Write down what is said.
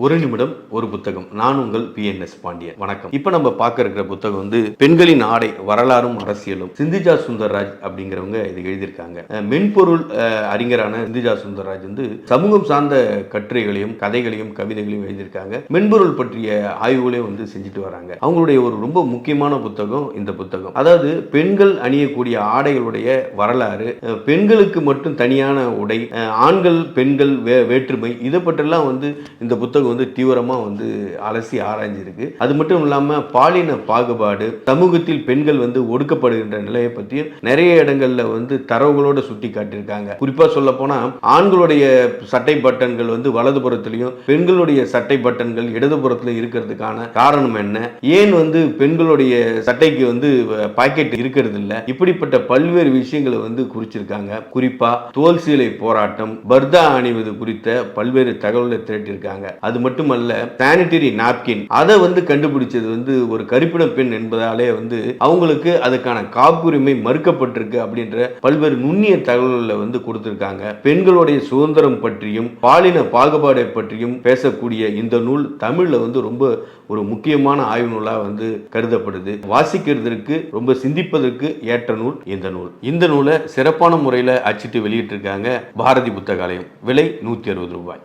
ஒரு நிமிடம் ஒரு புத்தகம். நான் உங்கள் பி என் எஸ் பாண்டியன். வணக்கம். இப்ப நம்ம பார்க்க இருக்கிற புத்தகம் வந்து பெண்களின் ஆடை வரலாறும் அரசியலும். சிந்திஜா சுந்தர்ராஜ் அப்படிங்கிறவங்க இது எழுதியிருக்காங்க. மென்பொருள் அறிஞரான சிந்திஜா சுந்தர்ராஜ் வந்து சமூகம் சார்ந்த கட்டுரைகளையும் கதைகளையும் கவிதைகளையும் எழுதியிருக்காங்க. மென்பொருள் பற்றிய ஆய்வுகளையும் வந்து செஞ்சுட்டு வராங்க. அவங்களுடைய ஒரு ரொம்ப முக்கியமான புத்தகம் இந்த புத்தகம். அதாவது பெண்கள் அணியக்கூடிய ஆடைகளுடைய வரலாறு பெண்களுக்கு மட்டும் தனியான உடை ஆண்கள் பெண்கள் வே வேற்றுமை இதை பற்றெல்லாம் வந்து இந்த புத்தகம் வந்து தீவிரமா வந்து அலசி ஆராய்ஞ்சிருக்கு. அது மட்டும் இல்லாம பாலின பாகுபாடு சமூகத்தில் பெண்கள் வந்து ஒடுக்கப்படுகின்ற நிலையை பற்றியும் நிறைய இடங்கள்ல வந்து தரவுகளோட சுட்டி காட்டியிருக்காங்க. குறிப்பா சொல்ல போனா ஆண்களுடைய சட்டை பட்டன்கள் வந்து வலதுபுறத்திலையும் பெண்களுடைய சட்டை பட்டன்கள் இடதுபுறத்துல இருக்கிறதுக்கான காரணம் என்ன? ஏன் வந்து பெண்களுடைய சட்டைக்கு வந்து பாக்கெட் இருக்கிறது இல்ல இப்படிப்பட்ட பல்வேறு விஷயங்களை வந்து குறிச்சிருக்காங்க. குறிப்பா தோல் சீலை போராட்டம் பர்தா அணிவது குறித்த பல்வேறு தகவல்களை திரட்டியிருக்காங்க. அது அது மட்டுமல்ல சானிட்டரி நாப்கின் அதை வந்து கண்டுபிடிச்சது வந்து ஒரு கருப்பின பெண் என்பதாலே வந்து அவங்களுக்கு அதுக்கான காப்புரிமை மறுக்கப்பட்டிருக்கு அப்படின்ற பல்வேறு நுண்ணிய தகவல்களை வந்து கொடுத்திருக்காங்க. பெண்களுடைய சுதந்திரம் பற்றியும் பாலின பாகுபாடை பற்றியும் பேசக்கூடிய இந்த நூல் தமிழ்ல வந்து ரொம்ப ஒரு முக்கியமான ஆய்வு நூலாக வந்து கருதப்படுது. வாசிக்கிறதுக்கு ரொம்ப சிந்திப்பதற்கு ஏற்ற நூல் இந்த நூல். இந்த நூலை சிறப்பான முறையில் அச்சிட்டு வெளியிட்டிருக்காங்க பாரதி புத்தகாலயம். விலை நூற்றி அறுபது ரூபாய்.